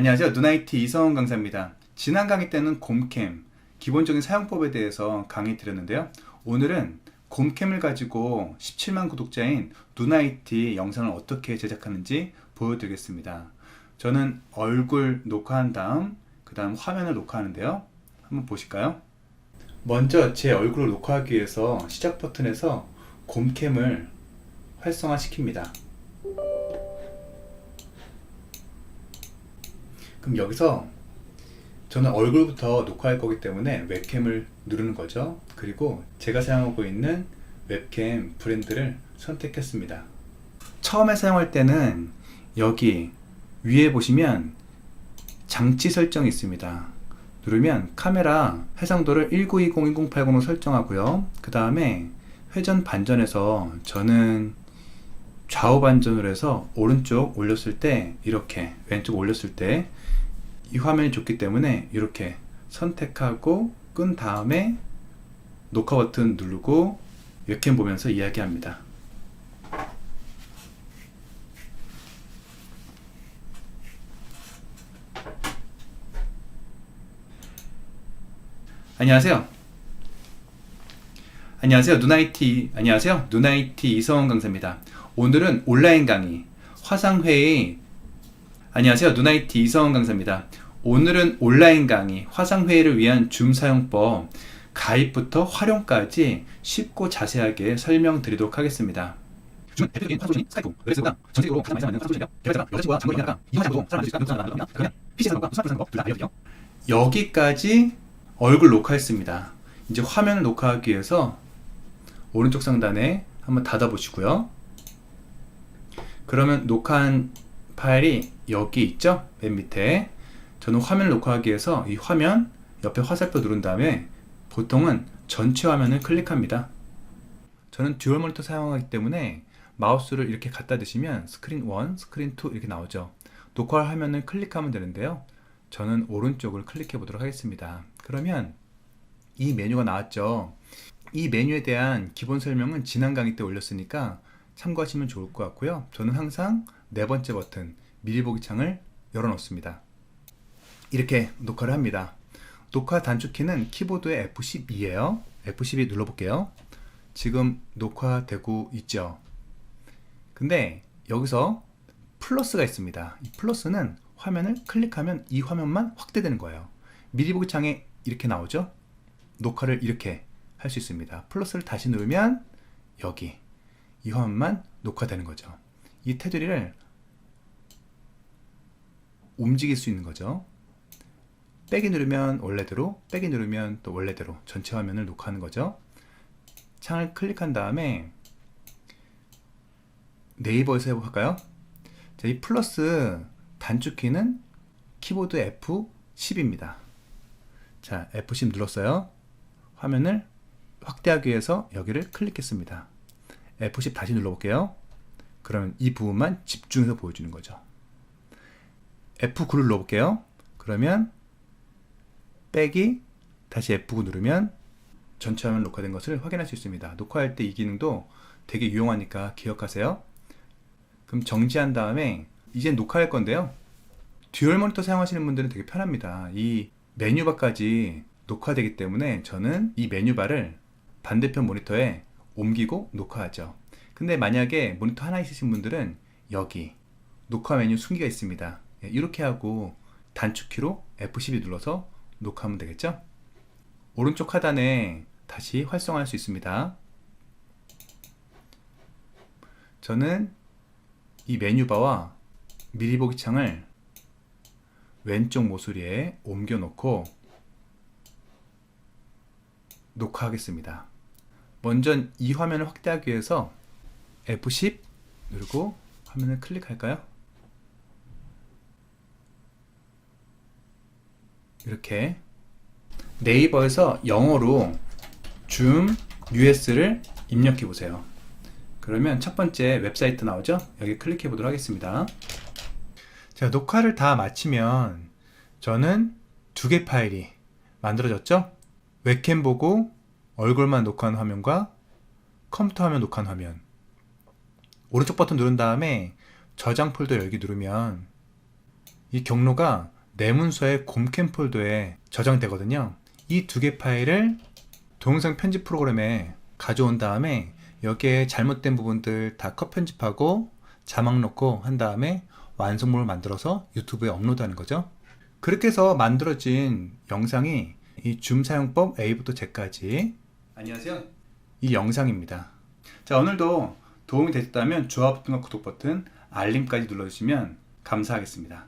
안녕하세요. 누나이티 이성훈 강사입니다. 지난 강의 때는 곰캠, 기본적인 사용법에 대해서 강의 드렸는데요. 오늘은 곰캠을 가지고 17만 구독자인 누나이티 영상을 어떻게 제작하는지 보여드리겠습니다. 저는 얼굴 녹화한 다음, 그 다음 화면을 녹화하는데요. 한번 보실까요? 먼저 제 얼굴을 녹화하기 위해서 시작 버튼에서 곰캠을 활성화시킵니다. 그럼 여기서 저는 얼굴부터 녹화할 거기 때문에 웹캠을 누르는 거죠. 그리고 제가 사용하고 있는 웹캠 브랜드를 선택했습니다. 처음에 사용할 때는 여기 위에 보시면 장치 설정이 있습니다. 누르면 카메라 해상도를 1920-1080으로 설정하고요. 그 다음에 회전 반전에서 저는 좌우 반전을 해서 오른쪽 올렸을 때 이렇게 왼쪽 올렸을 때 이 화면이 좋기 때문에 이렇게 선택하고 끈 다음에 녹화 버튼 누르고 웹캠 보면서 이야기합니다. 안녕하세요. 안녕하세요. 누나이티 안녕하세요. 누나이티 이성원 강사입니다. 오늘은 온라인 강의 화상회의 안녕하세요. 누나이티 이성원 강사입니다. 오늘은 온라인 강의 화상회의를 위한 줌 사용법 가입부터 활용까지 쉽고 자세하게 설명드리도록 하겠습니다. 요즘 대표적인 화상 소식이 스카이프, 웨브스가 전 세계적으로 가장 많이 사용하는 화상 소식인데요. 개발자가 여자친구와 장거리 연애하다가 이혼하고도 사람 만날 수 있을까? 사람 만납니다. 그러면 PC 사용과 스마트 사용법 둘다 알려드릴게요. 여기까지 얼굴 녹화했습니다. 이제 화면을 녹화하기 위해서 오른쪽 상단에 한번 닫아보시고요. 그러면 녹화한 파일이 여기 있죠? 맨 밑에. 저는 화면을 녹화하기 위해서 이 화면 옆에 화살표 누른 다음에 보통은 전체 화면을 클릭합니다. 저는 듀얼 모니터 사용하기 때문에 마우스를 이렇게 갖다 대시면 스크린 1, 스크린 2 이렇게 나오죠. 녹화 화면을 클릭하면 되는데요. 저는 오른쪽을 클릭해 보도록 하겠습니다. 그러면 이 메뉴가 나왔죠. 이 메뉴에 대한 기본 설명은 지난 강의 때 올렸으니까 참고하시면 좋을 것 같고요. 저는 항상 네 번째 버튼 미리 보기 창을 열어놓습니다. 이렇게 녹화를 합니다. 녹화 단축키는 키보드의 F12예요. F12 눌러볼게요. 지금 녹화되고 있죠. 근데 여기서 플러스가 있습니다. 이 플러스는 화면을 클릭하면 이 화면만 확대되는 거예요. 미리 보기 창에 이렇게 나오죠? 녹화를 이렇게 할 수 있습니다. 플러스를 다시 누르면 여기 이 화면만 녹화되는 거죠. 이 테두리를 움직일 수 있는 거죠. 빼기 누르면 원래대로, 빼기 누르면 또 원래대로 전체 화면을 녹화하는 거죠. 창을 클릭한 다음에 네이버에서 해볼까요? 자, 이 플러스 단축키는 키보드 F10입니다. 자, F10 눌렀어요. 화면을 확대하기 위해서 여기를 클릭했습니다. F10 다시 눌러볼게요. 그러면 이 부분만 집중해서 보여주는 거죠. F9를 눌러볼게요. 그러면 빼기 다시 F9 누르면 전체 화면 녹화된 것을 확인할 수 있습니다. 녹화할 때 이 기능도 되게 유용하니까 기억하세요. 그럼 정지한 다음에 이제 녹화할 건데요. 듀얼 모니터 사용하시는 분들은 되게 편합니다. 이 메뉴바까지 녹화되기 때문에 저는 이 메뉴바를 반대편 모니터에 옮기고 녹화하죠. 근데 만약에 모니터 하나 있으신 분들은 여기 녹화 메뉴 숨기가 있습니다. 예, 이렇게 하고 단축키로 F12 눌러서 녹화하면 되겠죠? 오른쪽 하단에 다시 활성화할 수 있습니다. 저는 이 메뉴바와 미리 보기 창을 왼쪽 모서리에 옮겨 놓고 녹화하겠습니다. 먼저 이 화면을 확대하기 위해서 F10 누르고 화면을 클릭할까요? 이렇게 네이버에서 영어로 줌 US를 입력해 보세요. 그러면 첫 번째 웹사이트 나오죠? 여기 클릭해 보도록 하겠습니다. 자, 녹화를 다 마치면 저는 두 개 파일이 만들어졌죠? 웹캠 보고 얼굴만 녹화한 화면과 컴퓨터 화면 녹화한 화면. 오른쪽 버튼 누른 다음에 저장 폴더 열기 누르면 이 경로가 내 문서의 곰캠 폴더에 저장되거든요. 이 두 개 파일을 동영상 편집 프로그램에 가져온 다음에 여기에 잘못된 부분들 다 컷 편집하고 자막 넣고 한 다음에 완성물을 만들어서 유튜브에 업로드하는 거죠. 그렇게 해서 만들어진 영상이 이 줌 사용법 A부터 Z까지 안녕하세요. 이 영상입니다. 자 오늘도 도움이 되셨다면 좋아요 버튼과 구독 버튼, 알림까지 눌러주시면 감사하겠습니다.